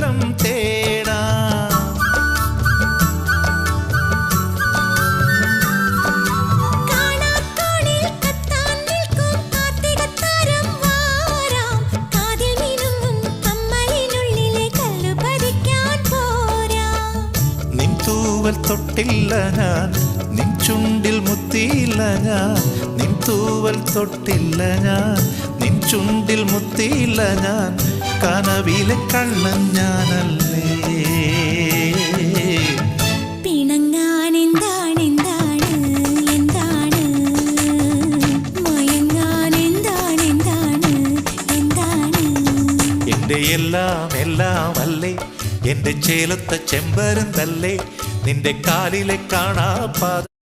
വെള്ളം തേടാ. തൊട്ടില്ല ഞാൻ നിൻ ചുണ്ടിൽ മുത്തിയില്ല ഞാൻ. നിൻ തൂവൽ തൊട്ടില്ല ഞാൻ നിൻ ചുണ്ടിൽ മുത്തിയില്ല ഞാൻ. കനവിലെ കണ്ണൻ ഞാനല്ലേ? എല്ലാം എല്ലാം അല്ലേ എന്റെ ചേലത്തെ ചെമ്പരന്തല്ലേ? നിന്റെ കാലിലെ കാണാ പാത